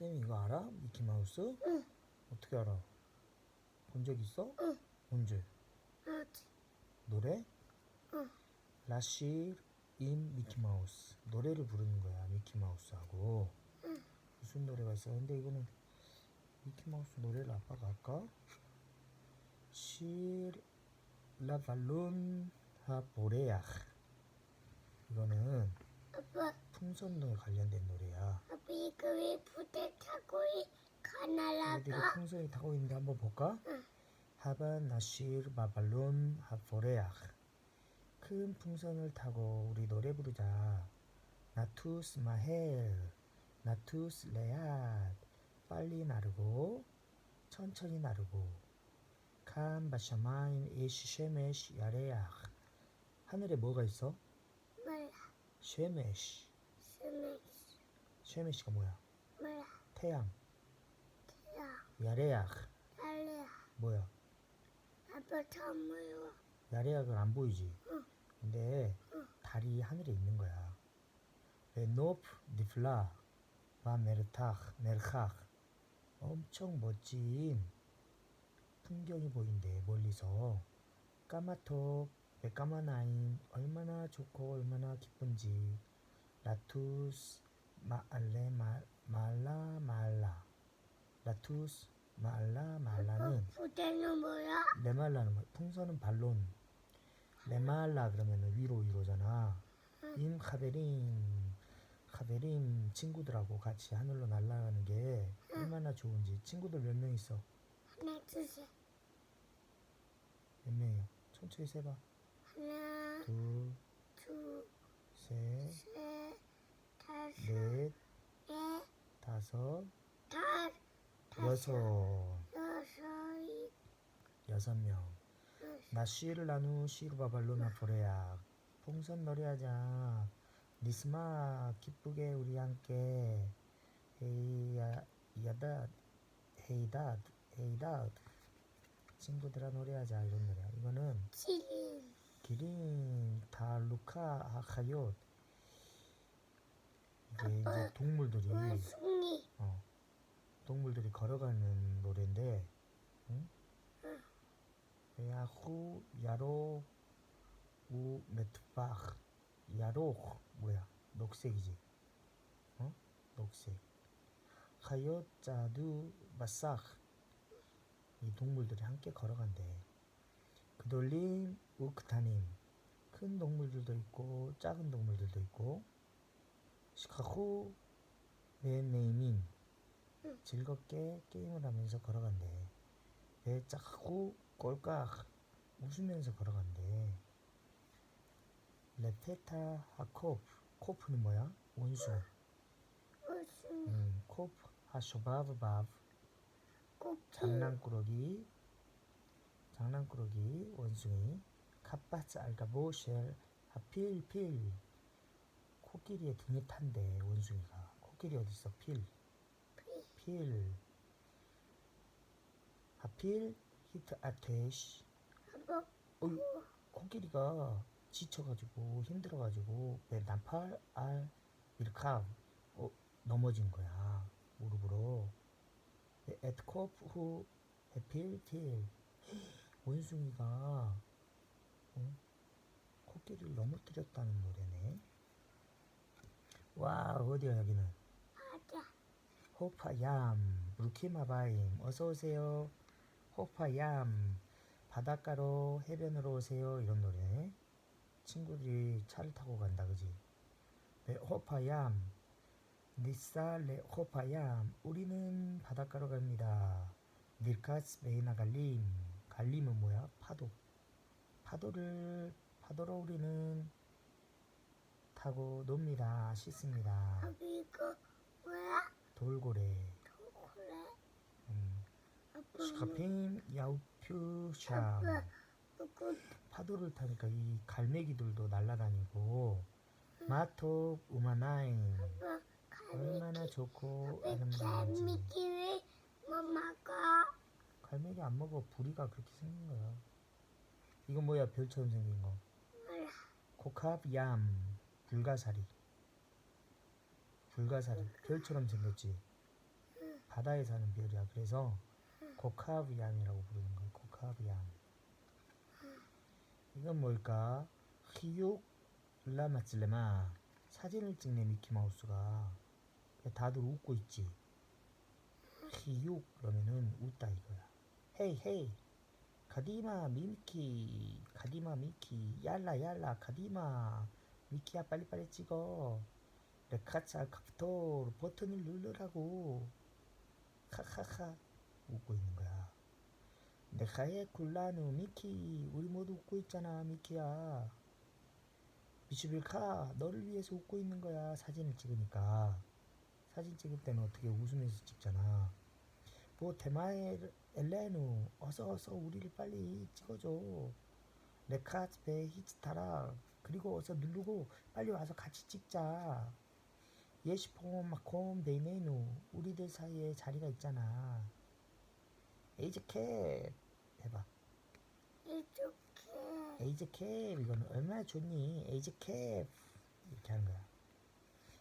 쌤이 이거 알아? 미키마우스? 응. 어떻게 알아? 본 적 있어? 응. 언제? 어디? 노래? 응. 라쉬 인 미키마우스 노래를 부르는 거야 미키마우스하고 응. 무슨 노래가 있어? 근데 이거는 미키마우스 노래를 아빠가 할까? 시 라발론 하보레야 이거는 아빠, 풍선에 관련된 노래야 아빠 이거 왜 부대 타고 가나라가? 풍선이 타고 있는데 한번 볼까? 응. 하반 나시르 바발론 하포레야 큰 풍선을 타고 우리 노래 부르자 나투스 마헬 나투스 레앗 빨리 나르고 천천히 나르고 칸 바샤마인 이시 쉐메시 야레야 하늘에 뭐가 있어? 몰라, 쉐메시 스매시, 쉐메시가 뭐야? 몰라, 태양 야, 야레야 달래야. 뭐야? 아빠 선물로. 야레약은 안 보이지. 응. 근데 응. 달이 하늘에 있는 거야. 베노프 디플라 바 메르탁 메르칵 엄청 멋진 풍경이 보인대 멀리서 까마톡 베까마나인 얼마나 좋고 얼마나 기쁜지 라투스 마알레 마, 말라 말라 라투스 말라 말라는 부대는 뭐야? 레말라는 뭐 풍선은 발론. 레말라 그러면은 위로 위로잖아. 임 카베린 카베린 친구들하고 같이 하늘로 날아가는 게 얼마나 좋은지. 친구들 몇 명 있어? 하나, 둘, 셋. 몇 명이야? 천천히 세봐. 하나, 둘 둘, 셋 셋, 다섯, 넷 넷, 다섯 다섯, 여섯. 여섯, 이, 여섯 명. 나 시를 나누 시루바발로 나 보레야. 풍선 노래하자. 니스마 기쁘게 우리 함께. 헤이야 야다 헤이다 헤이다. 친구들아 노래하자. 이런 노래야. 이거는 지린, 기린. 다 루카 하카요 이게 이제 동물들이 원숭이, 어, 동물들이 걸어가는 노래인데, 응? 야후 야로 우 메트박 야로 뭐야 녹색이지, 어? 녹색. 하요 짜두 바싹 이 동물들이 함께 걸어간대. 그돌림 우크타님 큰 동물들도 있고 작은 동물들도 있고 시카후 베네이민 즐겁게 게임을 하면서 걸어간대. 배 짝고 꼴깍 웃으면서 걸어간대. 레페타 하코프. 코프는 뭐야? 원수. 원숭이, 음, 코프. 하쇼바브 바브. 꽃피, 장난꾸러기. 장난꾸러기 원숭이. 카파츠 알가보쉘. 하필필 코끼리의 등에 탄대 원숭이가. 코끼리 어딨어? 필. 필. 하필? 히트 아테시 어이 코끼리가 지쳐가지고 힘들어가지고 왜 난팔 알 이르카 어, 넘어진 거야. 무릎으로. 에트코프 후 해필 필. 원숭이가 어? 코끼리를 넘어뜨렸다는 노래네 와 어디야 여기는 호파얌 루키마바임 어서 오세요. 호파얌 바닷가로 해변으로 오세요 이런 노래. 친구들이 차를 타고 간다 그지? 네, 호파얌 니사레 호파얌 우리는 바닷가로 갑니다. 닐카스 베이나 갈림 갈림은 뭐야? 파도. 파도를 파도로 우리는 타고 놉니다. 씻습니다. 아빠 이거 뭐야? 돌고래. 그래? 음. 아빠, 슈카핀 야우퓨샴 아빠, 이거 파도를 타니까 이 갈매기들도 날아다니고. 마톱 우마나인 아빠, 얼마나 갈매기, 좋고 아름다운지. 갈매기 왜 엄마가? 갈매기 안 먹어. 부리가 그렇게 생긴 거야. 이건 뭐야? 별처럼 생긴 거. 몰라, 코캅얌 불가사리. 불가사리. 별처럼 생겼지. 바다에 사는 별이야. 그래서 코카비앙이라고 부르는 거야. 코카비앙. 이건 뭘까? 히육 라마찔레마. 사진을 찍네 미키마우스가. 다들 웃고 있지? 히육 그러면은 웃다 이거야. 헤이 헤이. 가디마 미키 가디마 미키. 얄라 얄라 가디마 미키야 빨리빨리 찍어. 레카차 카프토 버튼을 누르라고. 카카카 웃고 있는 거야. 네카의 굴라누 미키. 우리 모두 웃고 있잖아 미키야. 미슈빌카 너를 위해서 웃고 있는 거야 사진을 찍으니까. 사진 찍을 때는 어떻게 웃으면서 찍잖아. 뭐 테마에 엘레누 어서 어서 우리를 빨리 찍어줘. 레카스페 히치타라 그리고 어서 누르고 빨리 와서 같이 찍자. 예시폼 마콤 베이네누. 우리들 사이에 자리가 있잖아. 에이즈 캡 해봐. 이렇게 에이즈 캡 이거는 얼마나 좋니? 에이즈 캡. 이렇게 하는 거야.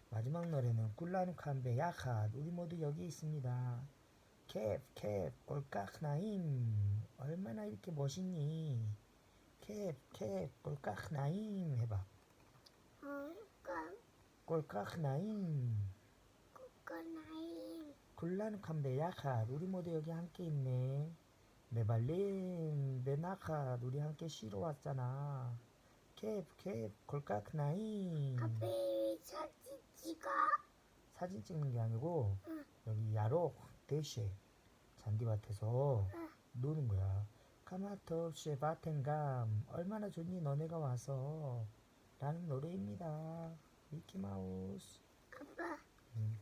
마지막 노래는 꿀라누 칸베 야카 우리 모두 여기 있습니다. 캡캡 꼴깍 나임. 얼마나 이렇게 멋있니 캡캡 꼴깍 나임 해봐 어까 꼴깍 나임 꼬꼬나임 굴라누 칸베 야카 우리 모두 여기 함께 있네. 메발린 메나카 우리 함께 쉬러 왔잖아. 캡캡 꼴깍 나임 아빠 사진 찍어? 사진 찍는 게 아니고 응. 여기 야로 대시에 잔디밭에서 응. 노는 거야. 카마톱시 바텐감 얼마나 좋니 너네가 와서 라는 노래입니다. 미키마우스 아빠 응.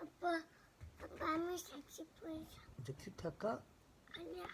아빠 아빠 하면 사진 보여줘 이제 큐트 할까? 아니야